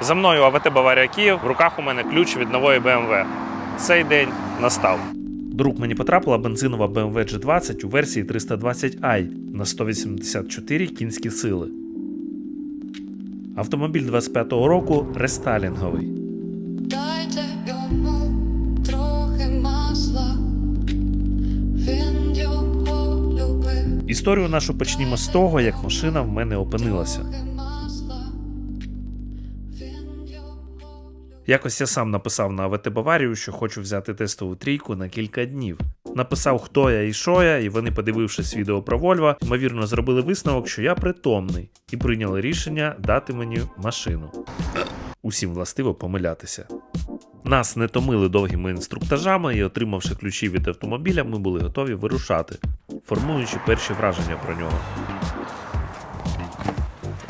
За мною АВТ Баварія Київ. В руках у мене ключ від нової BMW. Цей день настав. До рук мені потрапила бензинова BMW G20 у версії 320i на 184 кінські сили. Автомобіль 25-го року рестайлінговий. Дайте йому трохи масла, він його любив. Історію нашу почнімо з того, як машина в мене опинилася. Якось я сам написав на АВТ Баварію, що хочу взяти тестову трійку на кілька днів. Написав, хто я і що я, і вони, подивившись відео про Вольво, ймовірно, зробили висновок, що я притомний, і прийняли рішення дати мені машину. Усім властиво помилятися. Нас не томили довгими інструктажами, і, отримавши ключі від автомобіля, ми були готові вирушати, формуючи перші враження про нього.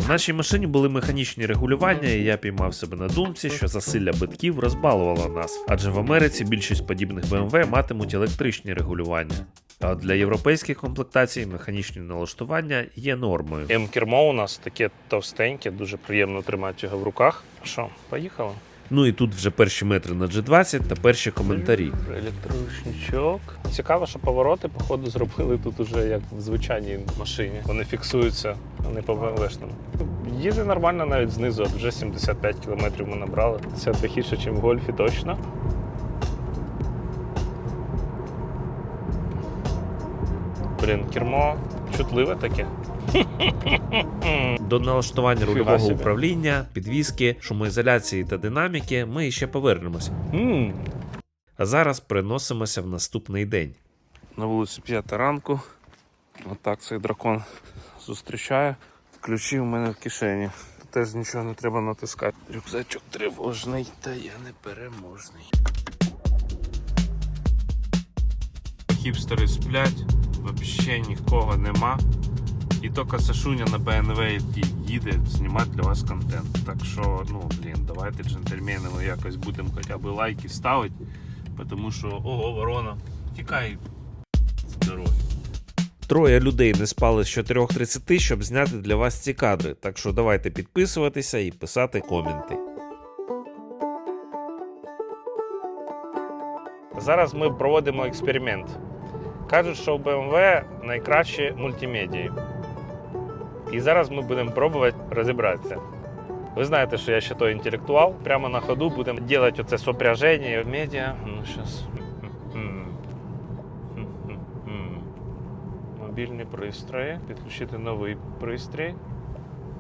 Нашій машині були механічні регулювання, і я піймав себе на думці, що засилля битків розбалувало нас, адже в Америці більшість подібних BMW матимуть електричні регулювання. А для європейських комплектацій механічні налаштування є нормою. М-кермо у нас таке товстеньке, дуже приємно тримати його в руках. Що, поїхали? Ну і тут вже перші метри на G20 та перші коментарі. Електроручничок. Цікаво, що повороти, походу, зробили тут уже як в звичайній машині. Вони фіксуються, а не по БМВшному. Їде нормально навіть знизу, вже 75 км ми набрали. Це тихіше, ніж в гольфі, точно. Блін, кермо чутливе таке. До налаштування рульового управління, підвіски, шумоізоляції та динаміки ми ще повернемось. А зараз переносимося в наступний день. На вулиці 5 ранку. Отак цей дракон зустрічає. Ключі у мене в кишені. Теж нічого не треба натискати. Рюкзачок тривожний, та я не переможний. Хіпстери сплять, взагалі нікого нема. І тільки Сашуня на BMW їде знімати для вас контент. Так що, ну блін, давайте джентльмени, ми якось будемо хоча б лайки ставити. Тому що, ого, ворона, тікай з дороги. Троє людей не спали з 4.30, щоб зняти для вас ці кадри. Так що давайте підписуватися і писати коменти. Зараз ми проводимо експеримент. Кажуть, що в BMW найкраще мультимедії. І зараз ми будемо пробувати розібратися. Ви знаєте, що я ще той інтелектуал. Прямо на ходу будемо робити оце сопряження медіа. Ну, щас. Мобільні пристрої. Підключити новий пристрій.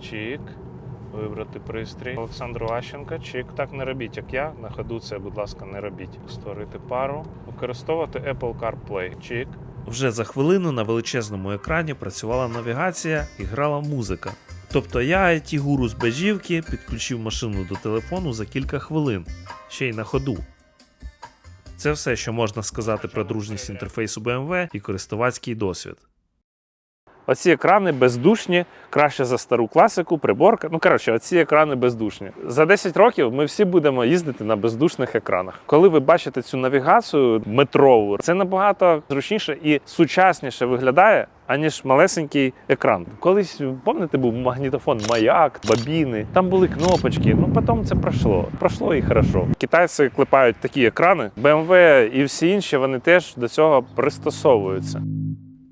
Чик. Вибрати пристрій. Олександру Ващенка. Чик. Так не робіть, як я. На ходу це, будь ласка, не робіть. Створити пару. Використовувати Apple CarPlay. Чик. Вже за хвилину на величезному екрані працювала навігація і грала музика. Тобто я, it гуру з бежівки, підключив машину до телефону за кілька хвилин, ще й на ходу. Це все, що можна сказати про дружність інтерфейсу BMW і користувацький досвід. Оці екрани бездушні, краще за стару класику, приборка. Ну коротше, оці екрани бездушні. За 10 років ми всі будемо їздити на бездушних екранах. Коли ви бачите цю навігацію метрову, це набагато зручніше і сучасніше виглядає. Аніж малесенький екран. Колись пам'ятаєте, був магнітофон маяк, бабіни. Там були кнопочки. Ну потім це пройшло. Пройшло і хорошо. Китайці клепають такі екрани. BMW і всі інші вони теж до цього пристосовуються.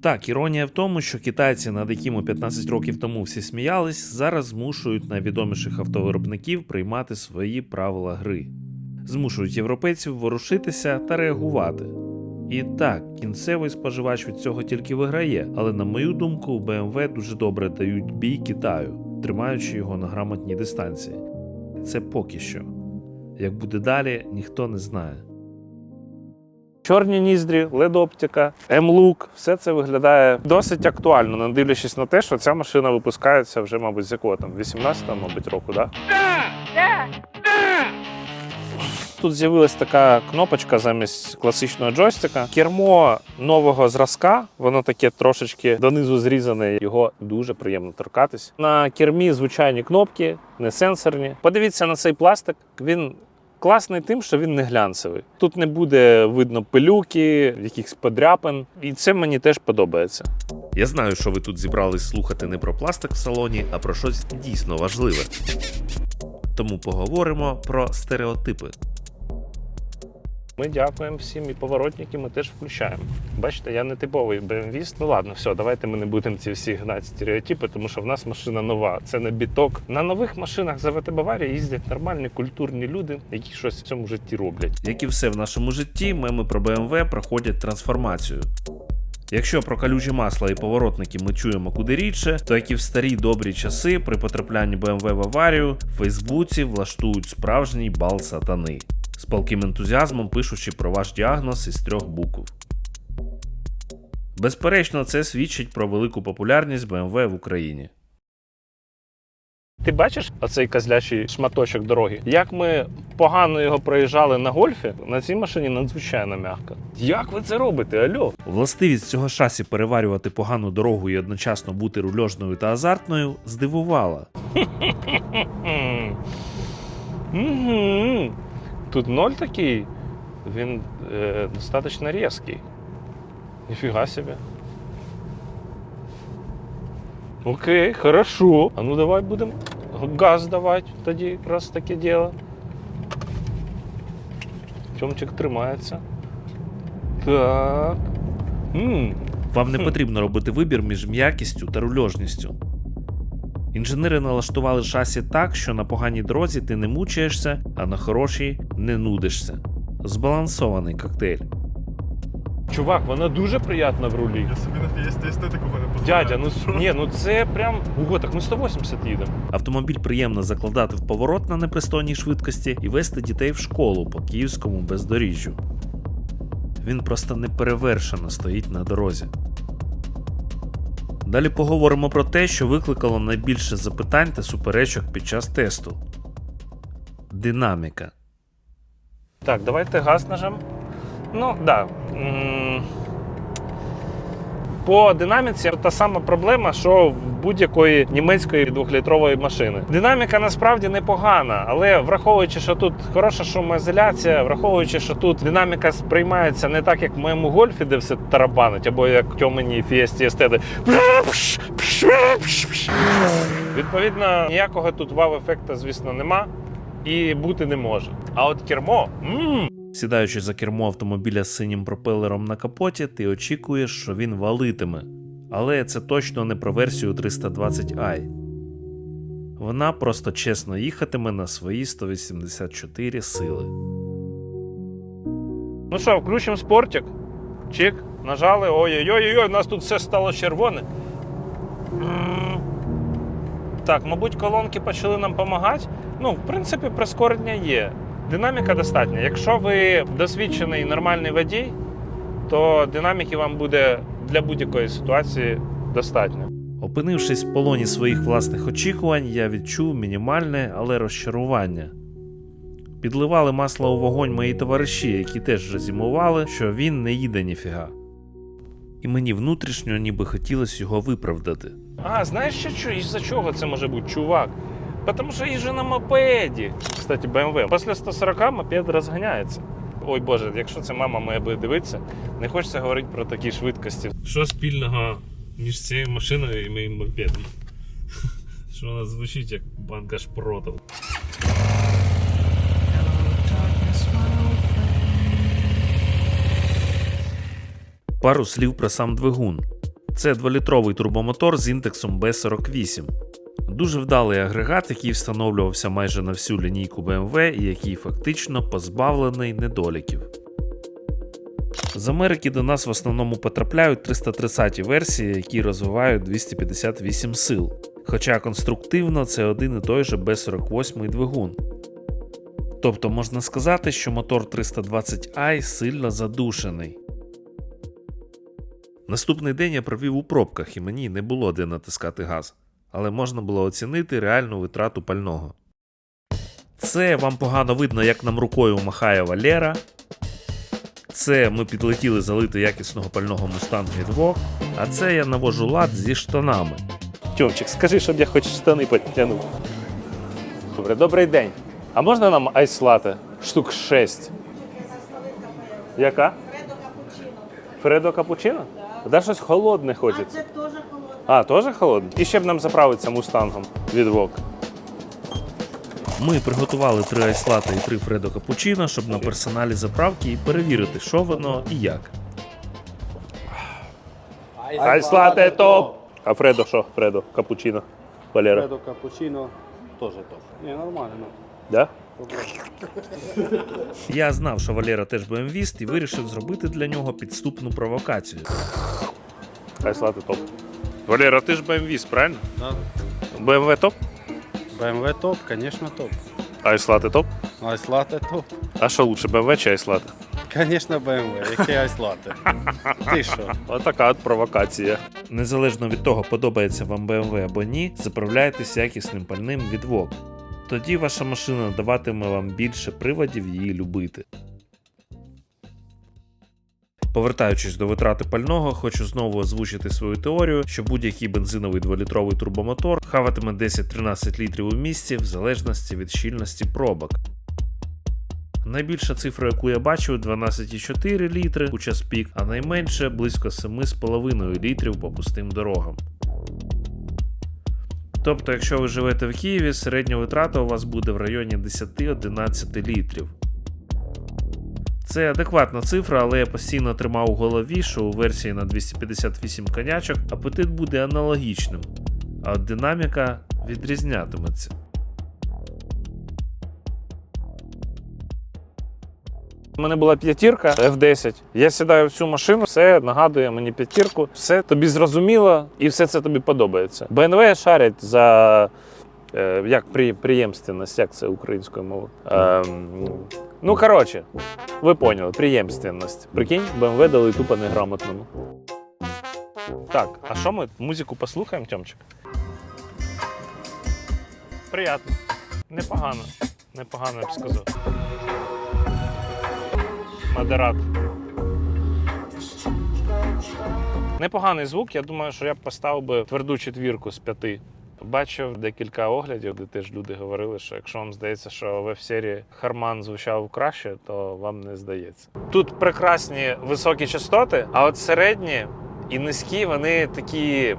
Так, іронія в тому, що китайці, над якими 15 років тому всі сміялись, зараз змушують найвідоміших автовиробників приймати свої правила гри, змушують європейців ворушитися та реагувати. І так, кінцевий споживач від цього тільки виграє, але на мою думку, BMW дуже добре дають бій Китаю, тримаючи його на грамотній дистанції. Це поки що. Як буде далі, ніхто не знає. Чорні ніздрі, LED-оптика, M-Look, все це виглядає досить актуально, не дивлячись на те, що ця машина випускається вже, мабуть, з якого там 18-го, мабуть, року, да? Тут з'явилась така кнопочка замість класичного джойстика. Кермо нового зразка, воно таке трошечки донизу зрізане. Його дуже приємно торкатись. На кермі звичайні кнопки, не сенсорні. Подивіться на цей пластик. Він класний тим, що він не глянцевий. Тут не буде видно пилюки, якихось подряпин, і це мені теж подобається. Я знаю, що ви тут зібрались слухати не про пластик в салоні, а про щось дійсно важливе. тому поговоримо про стереотипи. Ми дякуємо всім і поворотники ми теж включаємо. Бачите, я не типовий BMW. Ну ладно, все, давайте ми не будемо ці всі гнати стереотипи, тому що в нас машина нова. Це не біток. На нових машинах за ВТ Баварія їздять нормальні культурні люди, які щось в цьому житті роблять. Як і все в нашому житті, меми про BMW проходять трансформацію. Якщо про калюжі масла і поворотники ми чуємо куди рідше, то як і в старі добрі часи при потраплянні BMW в аварію в Фейсбуці влаштують справжній бал сатани з палким ентузіазмом пишучи про ваш діагноз із трьох букв. Безперечно, це свідчить про велику популярність BMW в Україні. Ти бачиш оцей козлячий шматочок дороги? Як ми погано його проїжджали на гольфі, на цій машині надзвичайно м'яко. Як ви це робите? Альо? Властивість цього шасі переварювати погану дорогу і одночасно бути рульожною та азартною здивувала. Тут ноль такий. Він е, достатньо різкий. Ніфіга собі. Окей, хорошо. А ну давай будемо газ давати тоді, раз таке діло. Тьомчик тримається. Так. м Вам не потрібно робити вибір між м'якістю та рульожністю. Інженери налаштували шасі так, що на поганій дорозі ти не мучаєшся, а на хорошій не нудишся. Збалансований коктейль. Чувак, вона дуже приємна в рулі. Я собі на фієсті естетику не дозволяю. Дядя, ну ні, ну це прям. Ого, так ми 180 їдемо. Автомобіль приємно закладати в поворот на непристойній швидкості і вести дітей в школу по київському бездоріжжю. Він просто неперевершено стоїть на дорозі. Далі поговоримо про те, що викликало найбільше запитань та суперечок під час тесту. Динаміка. Так, давайте газ нажем. Ну, да. М, По динаміці та сама проблема, що в будь-якої німецької двохлітрової машини. Динаміка насправді непогана, але враховуючи, що тут хороша шумоізоляція, враховуючи, що тут динаміка сприймається не так, як в моєму гольфі, де все тарабанить, або як в тьоманій фієсті естеди. Відповідно, ніякого тут вау-ефекту, звісно, нема і бути не може. А от кермо. м Сідаючи за кермо автомобіля з синім пропелером на капоті, ти очікуєш, що він валитиме. Але це точно не про версію 320i. Вона просто чесно їхатиме на свої 184 сили. Ну що, включимо спортик. Чик, нажали. Ой-ой-ой, у нас тут все стало червоне. Так, мабуть, колонки почали нам допомагати. Ну, в принципі, прискорення є. Динаміка достатня. Якщо ви досвідчений нормальний водій, то динаміки вам буде для будь-якої ситуації достатньо. Опинившись в полоні своїх власних очікувань, я відчув мінімальне, але розчарування. Підливали масло у вогонь мої товариші, які теж вже зімували, що він не їде ніфіга. І мені внутрішньо ніби хотілося його виправдати. А, знаєш ще що? Із-за чого це може бути, чувак? Тому що їжджу на мопеді. Кстати, BMW. Після 140 мопед розганяється. Ой Боже, якщо це мама моя буде дивитися, не хочеться говорити про такі швидкості. Що спільного між цією машиною і моїм мопедом? Що вона звучить як банка шпротів. Пару слів про сам двигун. Це 2-літровий турбомотор з індексом B48. Дуже вдалий агрегат, який встановлювався майже на всю лінійку BMW і який фактично позбавлений недоліків. З Америки до нас в основному потрапляють 330 версії, які розвивають 258 сил. Хоча конструктивно це один і той же B48 двигун. Тобто можна сказати, що мотор 320i сильно задушений. Наступний день я провів у пробках і мені не було де натискати газ, але можна було оцінити реальну витрату пального. Це вам погано видно, як нам рукою махає Валера. Це ми підлетіли залити якісного пального Mustang Evoque, а це я навожу лад зі штанами. Тьомчик, скажи, щоб я хоч штани підтягнув. Добре, добрий день. А можна нам айслати? Штук 6. Яка? Фредо капучино? Фредо капучино? Да щось холодне хочеться. Це теж. А, теж холодне? І ще б нам заправитися мустангом від ВОК. Ми приготували три айслата і три фредо капучино, щоб на персоналі заправки і перевірити, що воно і як. Айслате топ! А Фредо що? Фредо, капучино. Валера. Фредо капучино теж топ. Ні, нормально. ну. Да? Я знав, що Валера теж БМВіст і вирішив зробити для нього підступну провокацію. Айслате топ. Валера, ти ж БМВіст, правильно? Да. БМВ топ? BMW топ, звісно, топ. Айслати топ? Айслате топ. А що лучше, БМВ чи Айслати? Звісно, BMW. Які айслати? Ти що? Отака от провокація. Незалежно від того, подобається вам BMW або ні, заправляйтесь якісним пальним від ВОК. Тоді ваша машина даватиме вам більше приводів її любити. Повертаючись до витрати пального, хочу знову озвучити свою теорію, що будь-який бензиновий 2-літровий турбомотор хаватиме 10-13 літрів у місці в залежності від щільності пробок. Найбільша цифра, яку я бачив, 12,4 літри у час пік, а найменше близько 7,5 літрів по пустим дорогам. Тобто, якщо ви живете в Києві, середня витрата у вас буде в районі 10-11 літрів. Це адекватна цифра, але я постійно тримав у голові, що у версії на 258 конячок апетит буде аналогічним, а динаміка відрізнятиметься. У мене була п'ятірка F10. Я сідаю в цю машину, все нагадує мені п'ятірку, все тобі зрозуміло і все це тобі подобається. BMW шарять за е, як при, приємственність, як це українською мовою. Ем, ну, коротше, ви поняли, приємственність. Прикинь, BMW дали тупо неграмотному. Так, а що ми музику послухаємо, Тьомчик? Приятно. Непогано. Непогано, я б сказав. Модерат. Непоганий звук. Я думаю, що я б поставив би тверду четвірку з п'яти. Бачив декілька оглядів, де теж люди говорили, що якщо вам здається, що в серії Харман звучав краще, то вам не здається. Тут прекрасні високі частоти, а от середні і низькі вони такі.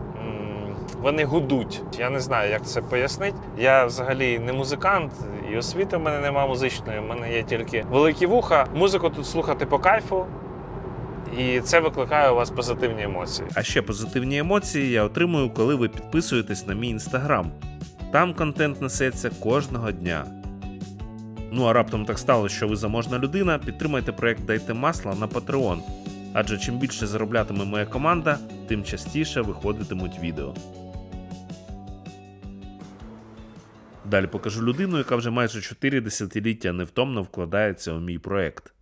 Вони гудуть. Я не знаю, як це пояснити. Я взагалі не музикант, і освіти в мене немає музичної. У мене є тільки великі вуха. Музику тут слухати по кайфу, і це викликає у вас позитивні емоції. А ще позитивні емоції я отримую, коли ви підписуєтесь на мій інстаграм. Там контент несеться кожного дня. Ну а раптом так сталося, що ви заможна людина, підтримайте проект Дайте масла на Patreon. Адже чим більше зароблятиме моя команда, тим частіше виходитимуть відео. Далі покажу людину, яка вже майже 4 десятиліття невтомно вкладається у мій проект.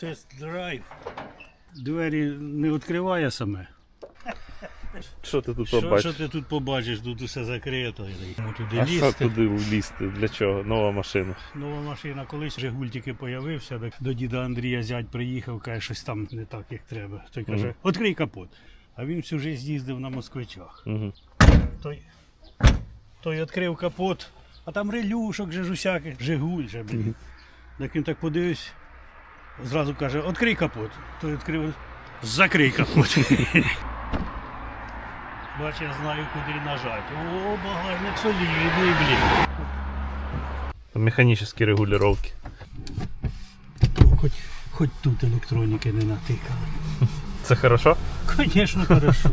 Тест-драйв. Двері не відкриває саме. Що ти тут побачиш? що ти тут побачиш? Тут усе закрито. Йому туди А що туди лізти? Для чого? Нова машина. Нова машина, колись Жигуль тільки появився, так до діда Андрія зять приїхав, каже, щось там не так, як треба. Той каже, відкрий капот. А він всю життя їздив на москвичах. Угу. Той, той відкрив капот, а там релюшок же ж усяких, Жигуль же, блін. Так він так подивився, зразу каже, відкрий капот. Той відкрив, закрий капот. Бач, я знаю, куди нажати. О, багажник солідний, блін. Механічні регулювання. Хоч, хоч тут електроніки не натикали. Це хорошо? Звісно, хорошо.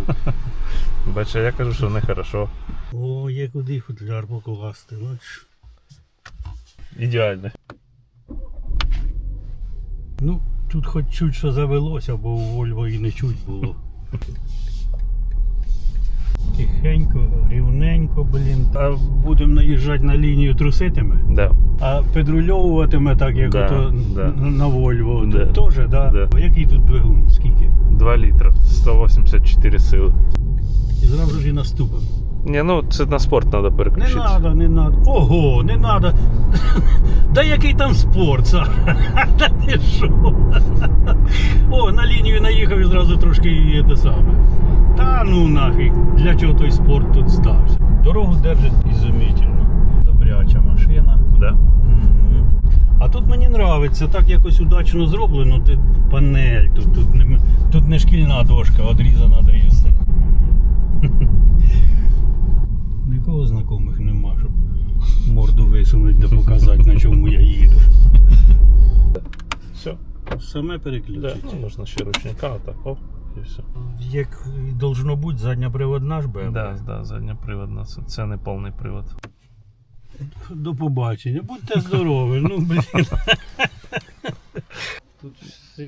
Бачиш, я кажу, що не хорошо. О, є куди футляр покласти. Ідеально. Ну, тут хоч чуть що завелося, бо у Вольво і не чуть було. Тихенько, рівненько, блін. А будемо наїжджати на лінію труситиме, Да. а підрульовуватиме так, як Да, ото да. на- Вольво. Да. Теж, да? Да. Який тут двигун? Скільки? 2 літра, 184 сили. І зразу ж і наступимо. Ні, ну це на спорт треба Не переключитися. надо, не надо. Ого, не надо. Да який там спорт? Та ти що? О, на лінію наїхав і зразу трошки і те саме. Та ну нафіг, для чого той спорт тут стався? Дорогу держить ізумітельно. Добряча машина. Да? А тут мені подобається, так якось удачно зроблено. Тут панель, тут, тут, не, тут не шкільна дошка, одрізана дрізси. Нікого знайомих немає. висунути да показати, на чому я їду. Все. Саме Да, ну, можна ще ручника, отак, оп, і все. Як і должно бути, задня приводна ж BMW. Да, да, задньоприводна, це, це не повний привод. До побачення. Будьте здорові. Ну, блін. Тут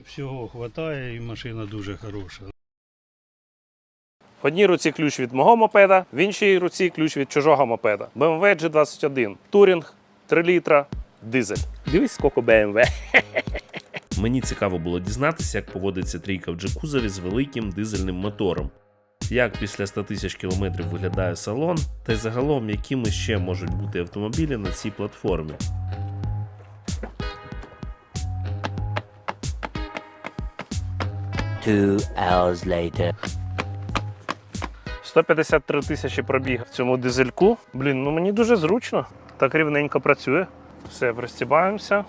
всього вистачає і машина дуже хороша. В одній руці ключ від мого мопеда, в іншій руці ключ від чужого мопеда. BMW G21, Touring, 3 літра, дизель. Дивись, скільки BMW. Мені цікаво було дізнатися, як поводиться трійка в джекузові з великим дизельним мотором. Як після 100 тисяч кілометрів виглядає салон, та й загалом, якими ще можуть бути автомобілі на цій платформі. Two hours later. 153 тисячі пробіг в цьому дизельку. Блін, ну мені дуже зручно. Так рівненько працює. Все, пристібаємося.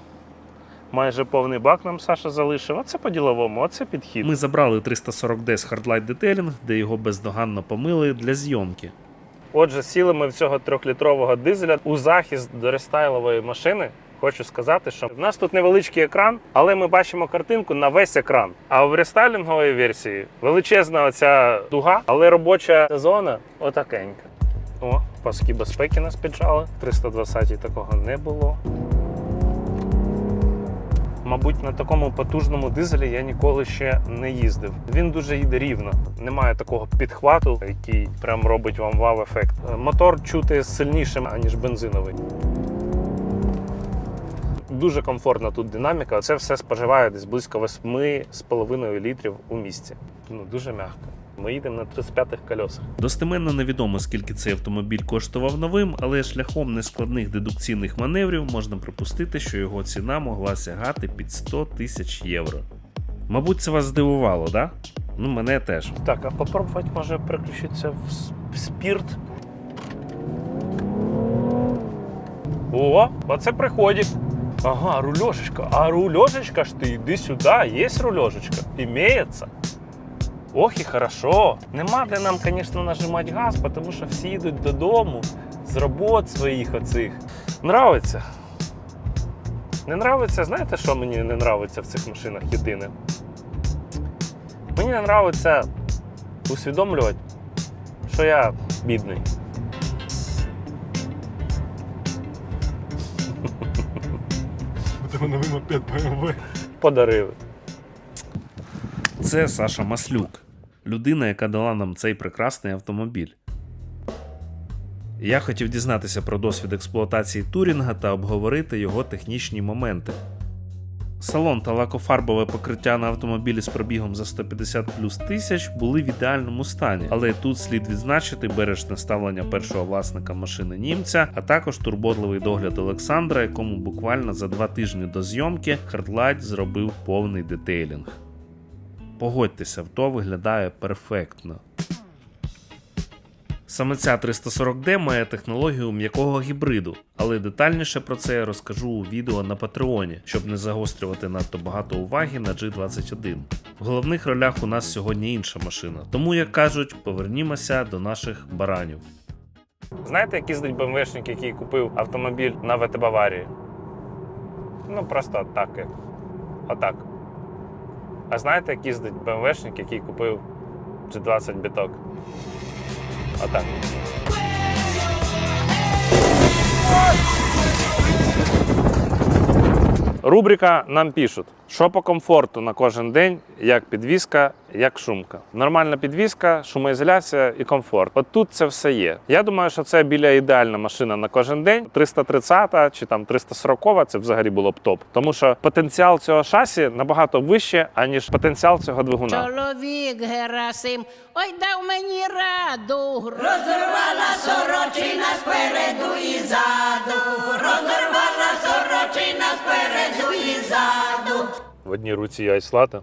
Майже повний бак нам Саша залишив. Оце по-діловому, оце підхід. Ми забрали 340D з Hardlight Detailing, де його бездоганно помили для зйомки. Отже, сіли ми в цього трьохлітрового дизеля у захист до рестайлової машини. Хочу сказати, що в нас тут невеличкий екран, але ми бачимо картинку на весь екран. А в рестайлінговій версії величезна оця дуга, але робоча зона отакенька. О, паски безпеки нас піджали. 320 такого не було. Мабуть, на такому потужному дизелі я ніколи ще не їздив. Він дуже їде рівно. Немає такого підхвату, який прям робить вам вау-ефект. Е, Мотор чути сильнішим, аніж бензиновий. Дуже комфортна тут динаміка. Це все споживає десь близько 8,5 літрів у місті. Ну дуже м'яко. Ми їдемо на 35-х кольосах. Достеменно невідомо, скільки цей автомобіль коштував новим, але шляхом нескладних дедукційних маневрів можна припустити, що його ціна могла сягати під 100 тисяч євро. Мабуть, це вас здивувало, да? Ну, мене теж. Так, а попробувати може переключитися в спірт. О, оце приходить. Ага, рульошечка. А рульошечка ж ти йди сюди, є рульошечка. Імеється. Ох і хорошо. Нема де нам, звісно, нажимати газ, тому що всі йдуть додому з робот своїх оцих. Нравиться. Не нравиться, знаєте, що мені не нравиться в цих машинах єдине? Мені не нравиться усвідомлювати, що я бідний. Тебе новий мопед BMW. Подарили. Це Саша Маслюк, людина, яка дала нам цей прекрасний автомобіль. Я хотів дізнатися про досвід експлуатації Турінга та обговорити його технічні моменти. Салон та лакофарбове покриття на автомобілі з пробігом за 150 плюс тисяч були в ідеальному стані, але тут слід відзначити бережне ставлення першого власника машини німця, а також турботливий догляд Олександра, якому буквально за два тижні до зйомки Hardlight зробив повний детейлінг. Погодьтеся, авто виглядає перфектно. Саме ця 340D має технологію м'якого гібриду, але детальніше про це я розкажу у відео на Патреоні, щоб не загострювати надто багато уваги на G21. В головних ролях у нас сьогодні інша машина, тому, як кажуть, повернімося до наших баранів. Знаєте, як їздить БМВшник, який купив автомобіль на ВТ Баварії? Ну, просто так. Отак. А знаєте, як їздить БМВшник, який купив G20 біток? Отак. Рубрика нам пишуть, що по комфорту на кожен день, як підвізка, як шумка. Нормальна підвізка, шумоізоляція і комфорт. От тут це все є. Я думаю, що це біля ідеальна машина на кожен день. 330 чи там 340 це взагалі було б топ. Тому що потенціал цього шасі набагато вище, аніж потенціал цього двигуна. Чоловік Герасим, ой дав мені раду. Розорвала сорочина спереду і ззаду. Розорвала сорочина спереду і ззаду. В одній руці айслата,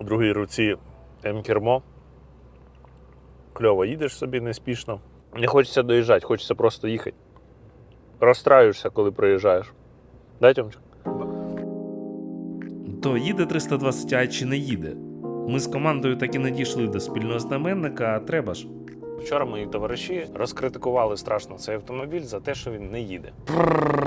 в другій руці М-кермо. Кльово, їдеш собі неспішно. Не хочеться доїжджати, хочеться просто їхати. Розстраюєшся, коли приїжджаєш. Дай, Тьомчик? То їде 320i чи не їде? Ми з командою так і не дійшли до спільного знаменника, а треба ж. Вчора мої товариші розкритикували страшно цей автомобіль за те, що він не їде.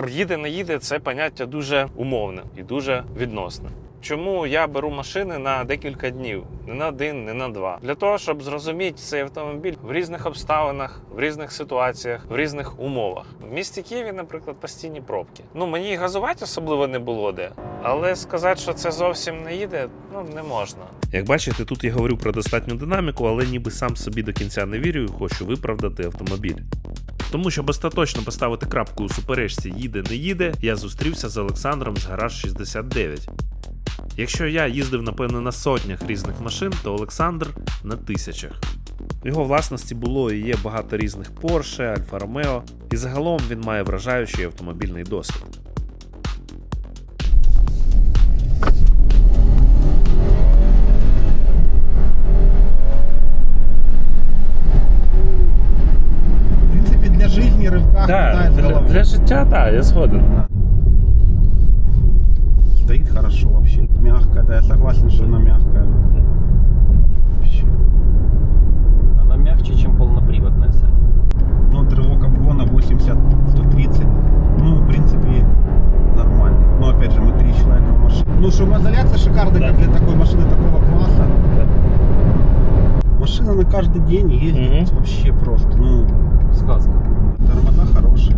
Їде, не їде це поняття дуже умовне і дуже відносне. Чому я беру машини на декілька днів, не на один, не на два, для того, щоб зрозуміти цей автомобіль в різних обставинах, в різних ситуаціях, в різних умовах. В місті Києві, наприклад, постійні пробки. Ну мені газувати особливо не було де, але сказати, що це зовсім не їде, ну не можна. Як бачите, тут я говорю про достатню динаміку, але ніби сам собі до кінця не вірю і хочу виправдати автомобіль. Тому, щоб остаточно поставити крапку у суперечці їде не їде, я зустрівся з Олександром з гараж 69. Якщо я їздив, напевно, на сотнях різних машин, то Олександр на тисячах. В його власності було і є багато різних Porsche, Альфа Romeo, і загалом він має вражаючий автомобільний досвід. Принципе, для жизни рывка хватает с головой. життя, так, я згоден. Стоит хорошо вообще. Мягкая, да, я согласен, что она мягкая. Вообще. Она мягче, чем полноприводная, Сань. Ну, вот рывок обгона 80-130. Ну, в принципе, нормально. Но опять же, мы три человека в машине. Ну, шумоизоляция шикарная, как для такой машины такого класса. Машина на каждый день ездит вообще просто. Ну, Сказка. тормоза хорошие.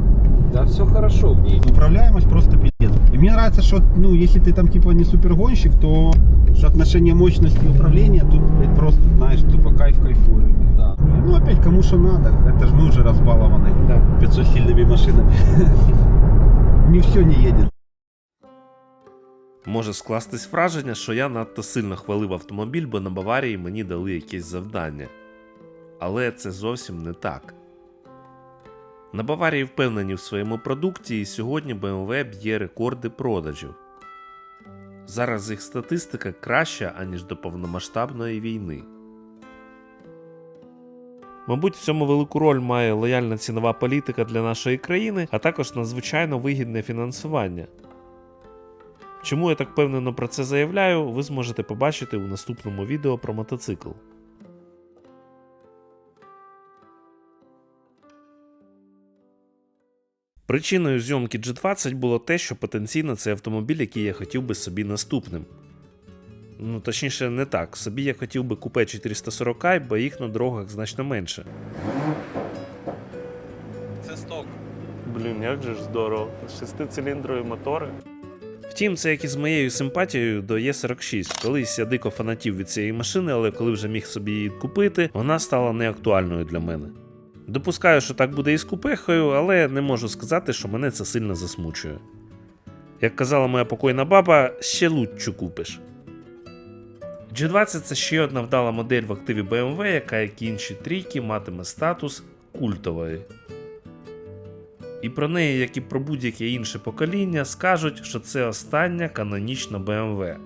Да, все хорошо в ней. Управляемость просто пиздец. И мне нравится, что, ну, если ты там типа не супергонщик, то соотношение мощности и управления тут, блядь, просто, знаешь, тупо кайф кайфуем. Да. Ну, опять, кому что надо. Это же мы уже разбалованы 500 сильными машинами. Не все не едет. Може скластись враження, що я надто сильно хвалив автомобіль, бо на Баварії мені дали якесь завдання. Але це зовсім не так. На Баварії впевнені в своєму продукті, і сьогодні BMW б'є рекорди продажів. Зараз їх статистика краща, аніж до повномасштабної війни. Мабуть, в цьому велику роль має лояльна цінова політика для нашої країни, а також надзвичайно вигідне фінансування. Чому я так впевнено про це заявляю, ви зможете побачити у наступному відео про мотоцикл. Причиною зйомки G20 було те, що потенційно це автомобіль, який я хотів би собі наступним. Ну, точніше, не так. Собі я хотів би купе 440, бо їх на дорогах значно менше. Це сток. Блін, як же ж здорово. Шестициліндрові мотори. Втім, це як і з моєю симпатією до Є46. Колись я дико фанатів від цієї машини, але коли вже міг собі її купити, вона стала неактуальною для мене. Допускаю, що так буде і з купехою, але не можу сказати, що мене це сильно засмучує. Як казала моя покойна баба, ще луччу купиш. G20 це ще одна вдала модель в активі BMW, яка, як і інші трійки, матиме статус культової. І про неї, як і про будь-яке інше покоління, скажуть, що це остання канонічна BMW.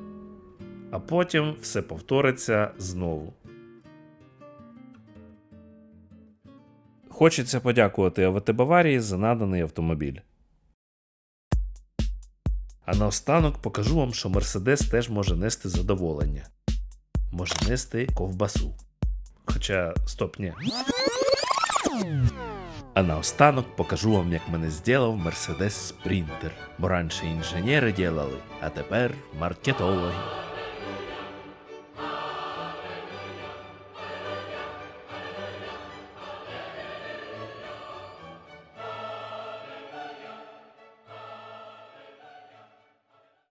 А потім все повториться знову. Хочеться подякувати АВТ Баварії за наданий автомобіль. А наостанок покажу вам, що Мерседес теж може нести задоволення. Може нести ковбасу. Хоча, стоп, ні. А наостанок покажу вам, як мене зробив Mercedes Sprinter. Бо раніше інженери ділали, а тепер маркетологи.